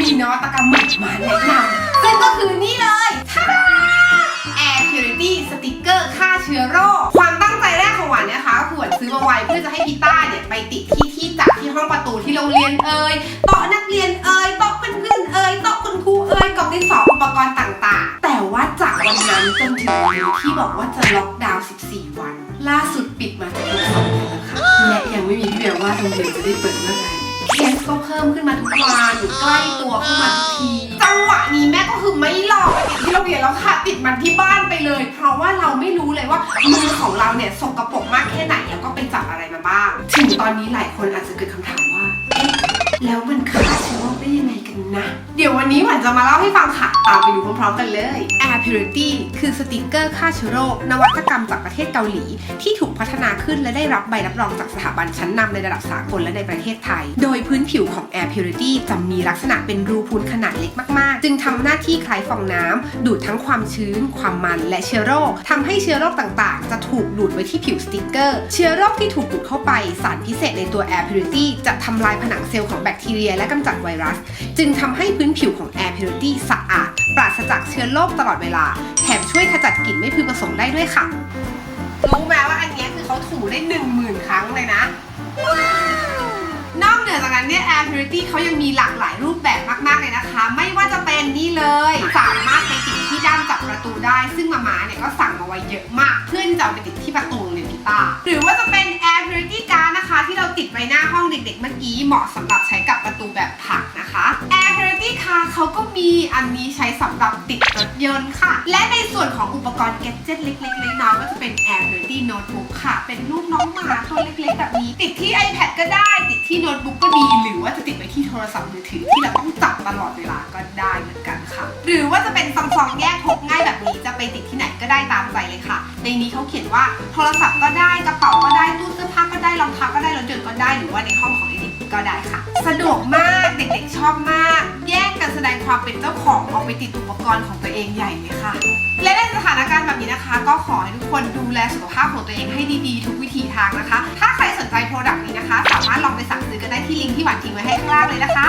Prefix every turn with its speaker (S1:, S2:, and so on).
S1: มีนวัตกรรมใหม่มาแนะนำซึ่งก็คือนี่เลยท่า Air Purity Sticker ฆ่าเชื้อโรค ความตั้งใจแรกของหวานเนะคะคือหวานซื้อมาไว้เพื่อจะให้พี่ต้าเนี่ยไปติดที่ที่จับที่ห้องประตูที่โรงเรียนเอ่ยโต๊ะนักเรียนเอ่ยโต๊ะเพื่อนๆเอ่ยโต๊ะคุณครูเอ่ยกล่องดินสออุปกรณ์ต่างๆ แต่ว่าจากวันนั้นจนถึงวันที่บอกว่าจะล็อกดาวน์ 14 วัน ล่าสุดปิดมาจะเป็นสองเดแล้วค่ะและยังไม่มีวี่แววว่าโรงเรียนจะได้เปิดเมื่อไหร่ มขึ้นมาทุกวันใกล้ตัวเข้ามาทุกที จังหวะนี้แม่ก็คือไม่รอไปติดที่โรงเรียนแล้วค่ะ ติดมันที่บ้านไปเลย เพราะว่าเราไม่รู้เลยว่ามือของเราเนี่ยสกปรกมากแค่ไหนแล้วก็ไปจับอะไรมาบ้าง ถึงตอนนี้หลายคนอาจจะเกิดคำถามว่าเอ๊ะแล้วมันฆ่าเชื้อโรคได้ยังไงกั นะ เดี๋ยววันนี้หวันจะมาเล่าให้ฟังค่ะ ตามไปดูพร้อมๆกันเลย Air Purity คือสติกเกอร์ฆ่าเชื้อโรคนวัตกรรมจากประเทศเกาหลี ที่ถูกพัฒนาขึ้นและได้รับใบรับรองจากสถาบันชั้นนำในระดับสากลและในประเทศไทย โดยพื้นผิวของ Air Purity จะมีลักษณะเป็นรูพูนขนาดเล็กมากๆ จึงทำหน้าที่คล้ายฟองน้ำดูดทั้งความชื้น ความมัน และเชื้อโรคทำให้เชื้อโรคต่างๆ จะถูกดูดไว้ที่ผิวสติกเกอร์ เชื้อโรคที่ถูกดูดเข้าไปสารพิเศษในตัว Air Purity จะทำลายผนังเซลล์ของแบคทีเรีย และกำจัดไวรัส จึงททำให้พื้นผิวของ Air Purity สะอาด ปราศจากเชื้อโรคตลอดเวลา แถมช่วยขจัดกลิ่นไม่พึงประสงค์ได้ด้วยค่ะ รู้ไหมว่าอันนี้คือเขาถูได้หนึ่งหมื่นครั้งเลยนะนอกเหนือจากนั้นเนี่ย Air Purity เขายังมีหลากหลายรูปแบบมาก ๆ เลยนะคะ ไม่ว่าจะเป็นนี่เลย สามารถไปติดที่ด้านจับประตูได้ ซึ่งมาม่าเนี่ยก็สั่งมาไว้เยอะมากเพื่อนจะเอาไปติดที่ประตูโรงเรียนพิต้าหรือว่าจะเป็น Air Purity Card นะคะ ที่เราติดไว้หน้าห้องเด็ก ๆ เมื่อกี้เหมาะสำหรับใช้กับ ตูแบบผักนะคะ Air Purity Car เขาก็มีอันนี้ใช้สำหรับติดรถยนต์ค่ะ และในส่วนของอุปกรณ์แกดเจิตเล็กๆน้อยๆก็จะเป็น Air Purity Notebook ค่ะ เป็นรูปน้องหมาตัวเล็กๆแบบนี้ ติดที่ iPad ก็ได้ ติดที่โน้ตบุ๊กก็ดี หรือว่าจะติดไว้ที่โทรศัพท์มือถือที่เราต้องจับตลอดเวลาก็ได้เหมือนกันค่ะ หรือว่าจะเป็นซองๆแยกพกง่ายแบบนี้จะไปติดที่ไหนก็ได้ตามใจเลยค่ะ ในนี้เขาเขียนว่าโทรศัพท์ก็ได้กระเป๋าก็ได้ตู้เสื้อผ้าก็ได้รองเท้าก็ได้รถยนต์ก็ได้หรือว่าในห้องของเด็ ก็ได้ค่ะ สะดวกมากเด็กๆชอบมาก แยกกันแสดงความเป็นเจ้าของเอาไปติดอุปกรณ์ของตัวเองใหญ่เลยค่ะ และในสถานการณ์แบบนี้นะคะ ก็ขอให้ทุกคนดูแลสุขภาพของตัวเองให้ดีๆ ทุกวิถีทางนะคะ ถ้าใครสนใจโปรดักต์นี้นะคะ สามารถลองไปสั่งซื้อกันได้ที่ลิงก์ที่หวานทิ้งไว้ให้ข้างล่างเลยนะคะ